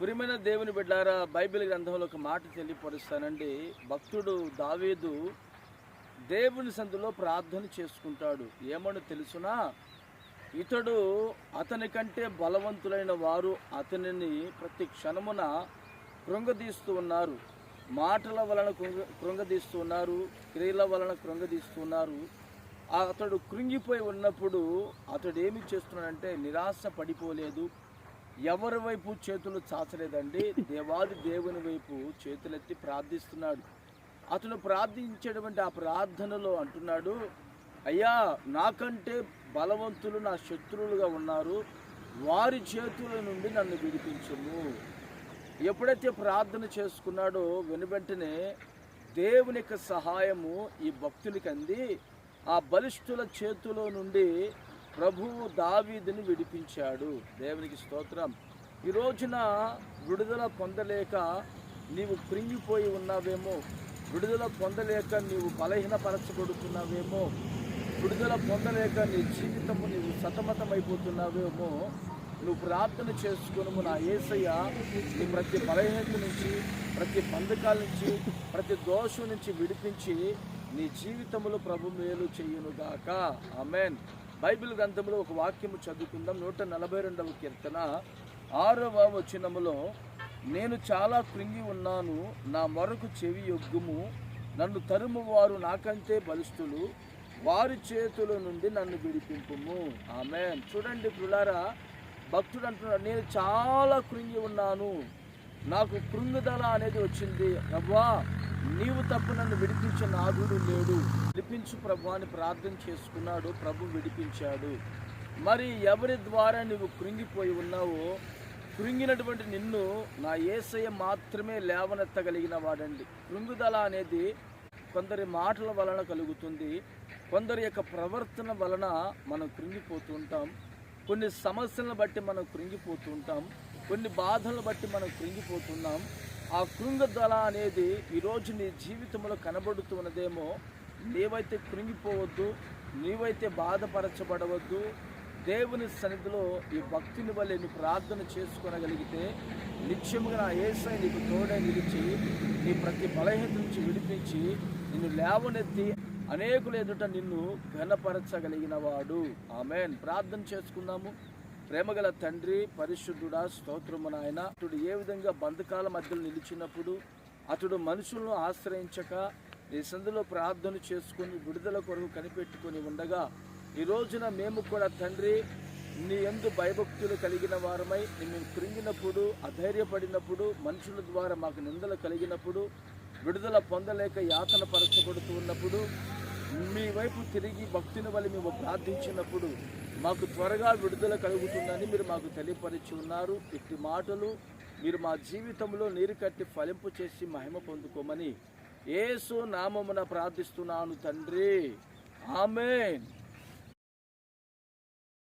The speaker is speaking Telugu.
ప్రియమైన దేవుని బిడ్డారా బైబిల్ గ్రంథంలో ఒక మాట తెలియపరుస్తానండి. భక్తుడు దావీదు దేవుని సందులో ప్రార్థన చేసుకుంటాడు. ఏమని తెలుసునా? ఇతడు అతని కంటే బలవంతులైన వారు అతనిని ప్రతి క్షణమున కృంగదీస్తూ ఉన్నారు. మాటల వలన కృంగ కృంగదీస్తూ ఉన్నారు క్రియల వలన కృంగదీస్తూ ఉన్నారు. అతడు కృంగిపోయి ఉన్నప్పుడు అతడు ఏమి చేస్తున్నాడంటే నిరాశ పడిపోలేదు. ఎవరి వైపు చేతులు చాచలేదండి దేవాది దేవుని వైపు చేతులెత్తి ప్రార్థిస్తున్నాడు. అతను ప్రార్థించేటువంటి ఆ ప్రార్థనలో అంటున్నాడు అయ్యా నాకంటే బలవంతులు నా శత్రువులుగా ఉన్నారు వారి చేతుల నుండి నన్ను విడిపించము. ఎప్పుడైతే ప్రార్థన చేసుకున్నాడో వెనువెంటనే దేవుని యొక్క సహాయము ఈ భక్తునికి అంది. ఆ బలిష్ఠుల చేతిలో నుండి ప్రభువు దావీదుని విడిపించాడు. దేవునికి స్తోత్రం. ఈ రోజున విడుదల పొందలేక నీవు కృంగిపోయి ఉన్నావేమో. విడుదల పొందలేక నీవు బలహీనపరచబడుతున్నావేమో. విడుదల పొందలేక నీ జీవితము నీవు సతమతమైపోతున్నావేమో. నువ్వు ప్రార్థన చేసుకును నా ఏసయ్య. నీ ప్రతి బలహీనత నుంచి ప్రతి బంధకాల నుంచి ప్రతి దోషం నుంచి విడిపించి నీ జీవితంలో ప్రభు మేలు చేయునుగాక. ఆమెన్. బైబిల్ గ్రంథంలో ఒక వాక్యము చదువుకుందాం. నూట నలభై రెండవ కీర్తన. ఆరవ వచనములో నేను చాలా కృంగి ఉన్నాను నా మరొక చెవి యొగ్గుము. నన్ను తరుము వారు నాకంటే బలిష్ఠులు. వారి చేతుల నుండి నన్ను విడిపింపుము. ఆమె చూడండి పులారా భక్తుడు అంటున్నాడు నేను చాలా కృంగి ఉన్నాను. నాకు కృంగుదల అనేది వచ్చింది. అవ్వా నీవు తప్పు నన్ను విడిపించే నాదుడు లేడు. విడిపించు ప్రభు అని ప్రార్థన చేసుకున్నాడు. ప్రభు విడిపించాడు. మరి ఎవరి ద్వారా నువ్వు కృంగిపోయి ఉన్నావో కృంగినటువంటి నిన్ను నా ఏసయ్య మాత్రమే లేవనెత్తగలిగిన వాడండి. కృంగుదల అనేది కొందరి మాటల వలన కలుగుతుంది. కొందరి యొక్క ప్రవర్తన వలన మనం కృంగిపోతూ ఉంటాం. కొన్ని సమస్యలను బట్టి మనం కృంగిపోతూ ఉంటాం. కొన్ని బాధలను బట్టి మనం కృంగిపోతున్నాం ఆ కృంగదల అనేది ఈరోజు నీ జీవితంలో కనబడుతున్నదేమో. నీవైతే కృంగిపోవద్దు నీవైతే బాధపరచబడవద్దు. దేవుని సన్నిధిలో ఈ భక్తిని వల్ల నువ్వు ప్రార్థన చేసుకొనగలిగితే నిత్యముగా నా ఏసై నీకు తోడే నిలిచి నీ ప్రతి బలహీనత నుంచి విడిపించి నిన్ను లేవనెత్తి అనేకులు ఎదుట నిన్ను ఘనపరచగలిగిన వాడు ఆమెన్. ప్రార్థన చేసుకుందాము. ప్రేమగల తండ్రి పరిశుద్ధుడా స్తోత్రము నాయన. అతడు ఏ విధంగా బంధకాల మధ్యలో నిలిచినప్పుడు అతడు మనుషులను ఆశ్రయించక నీ సందులో ప్రార్థన చేసుకుని విడుదల కొరకు కనిపెట్టుకొని ఉండగా ఈ రోజున మేము కూడా తండ్రి నీ ఎందు భయభక్తులు కలిగిన వారమై మేము కృంగినప్పుడు అధైర్యపడినప్పుడు మనుషుల ద్వారా మాకు నిందలు కలిగినప్పుడు విడుదల పొందలేక యాతన పరచబడుతూ ఉన్నప్పుడు మీ వైపు తిరిగి భక్తిని వల్ల మేము ప్రార్థించినప్పుడు మాకు త్వరగా విడుదల కలుగుతుందని మీరు మాకు తెలియపరిచి ఉన్నారు. ఇట్టి మాటలు మీరు మా జీవితంలో నీరు కట్టి ఫలింపు చేసి మహిమ పొందుకోమని ఏసు నామమున ప్రార్థిస్తున్నాను తండ్రి. ఆమెన్.